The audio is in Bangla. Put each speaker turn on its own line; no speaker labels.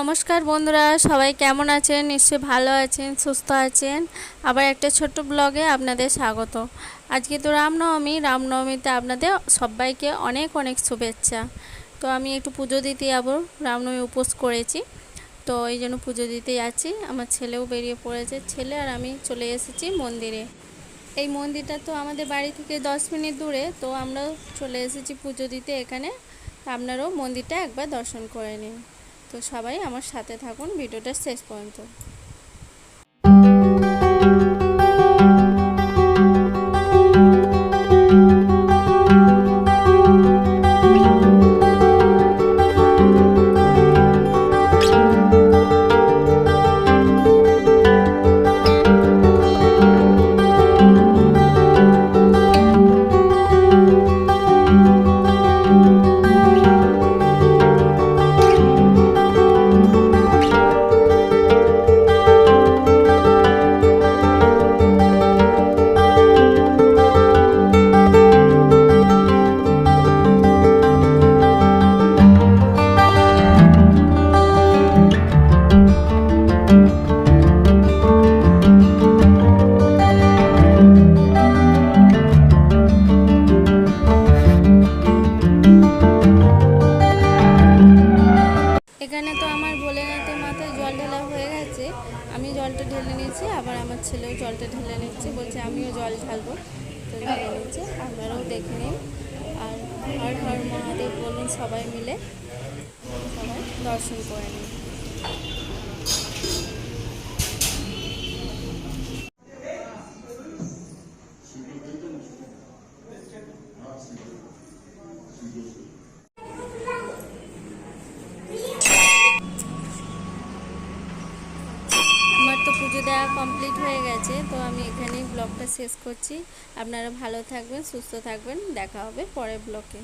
নমস্কার বন্ধুরা, সবাই কেমন আছেন? নিশ্চয়ই ভালো আছেন, সুস্থ আছেন। আবার একটা ছোট্ট ব্লগে আপনাদের স্বাগত। আজকে তো রামনবমী, রামনবমীতে আপনাদের সবাইকে অনেক অনেক শুভেচ্ছা। তো আমি একটু পুজো দিতে যাব, রামনবমী উপোস করেছি। তো এই জন্য পুজো দিতে যাচ্ছি। আমার ছেলেও বেরিয়ে পড়েছে, ছেলে আর আমি চলে এসেছি মন্দিরে। এই মন্দিরটা তো আমাদের বাড়ি থেকে দশ মিনিট দূরে, তো আমরা চলে এসেছি পুজো দিতে এখানে। আপনারাও মন্দিরটা একবার দর্শন করে নিন। তো সবাই আমার সাথে থাকুন ভিডিওটা শেষ পর্যন্ত। জল ঢালা হয়ে গেছে। আমি জলটা ঢেলে নিয়েছি, আবার আমার ছেলেও জলটা ঢেলে নিচ্ছে, বলছে আমিও জল ঢালবো। তো ঢেলে নিচ্ছে আপনারাও দেখে নিন আর হর হর মহাদেব বলুন সবাই মিলে, সবাই দর্শন করে নিন। পুজো দেওয়া কমপ্লিট হয়ে গেছে, তো আমি এখানেই ব্লগটা শেষ করছি। আপনারা ভালো থাকবেন, সুস্থ থাকবেন, দেখা হবে পরের ব্লগে